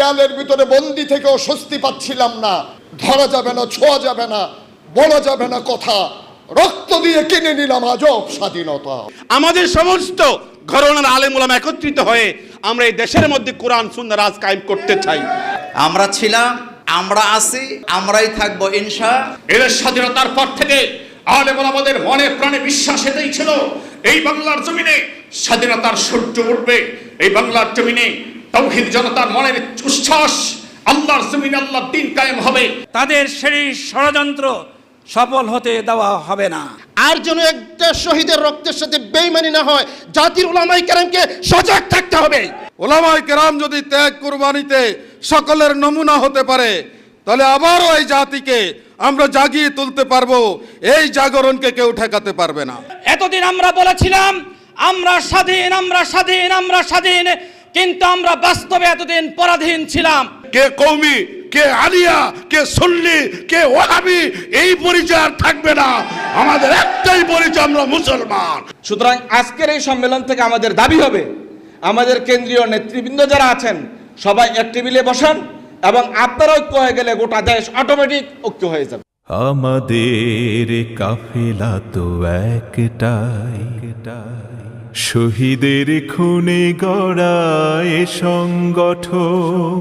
দেয়ালের ভিতরে বন্দি থেকেও স্বস্তি পাচ্ছিলাম না। ধরা যাবে না ছোঁয়া যাবে না বলা যাবে না কথা। রক্ত দিয়ে কিনে নিলাম আজব স্বাধীনতা। আমাদের সমস্ত ঘরনার আলেমুলাম একত্রিত হয়ে আমরা এই দেশের মধ্যে কোরআন সুন্দর রাজ কায়েম করতে চাই। আমরা ছিলাম আমরা আছি আমরাই থাকব ইনশা। এদের স্বাধীনতার পর থেকে আলেমন আমাদের মনে প্রাণে বিশ্বাস এটাই ছিল। এই বাংলার জমিনে স্বাধীনতার সূর্য উঠবে। এই বাংলার জমিনে তৌহিদ জনতার মনের উচ্ছ্বাস আল্লাহর জমিনে আল্লাহর দিন কায়েম হবে। তাদের সেই ষড়যন্ত্র সফল হতে দেওয়া হবে না। আর যেন একটা শহীদের রক্তের সাথে বেইমানি না হয় জাতির ওলামাই কেরামকে সজাগ থাকতে হবে। ওলামাই কেরাম যদি ত্যাগ কুরবানিতে সকলের নমুনা হতে পারে তাহলে আবারও এই জাতিকে আমরা জাগিয়ে তুলতে পারব এই জাগরণকে কেউ ঠেকাতে পারবে না। এতদিন আমরা বলেছিলাম আমরা স্বাধীন আমরা স্বাধীন আমরা স্বাধীন কিন্তু আমরা বাস্তবে এতদিন পরাধীন ছিলাম। কে কৌমি কে আলিয়া কে সুন্নি কে ওহাবি এই পরিচয় আর থাকবে না। আমাদের একটাই পরিচয় আমরা মুসলমান। সুতরাং আজকের এই সম্মেলন থেকে আমাদের দাবি হবে আমাদের কেন্দ্রীয় নেতৃবৃন্দ যারা আছেন সবাই এক টেবিলে বসান এবং আপনারা ঐক্য হয়ে গেলে গোটা দেশ অটোমেটিক ঐক্য হয়ে যাবে। আমাদের কাফেলা তো একটাই। শহীদের খুনে গড়ায় সংগঠন।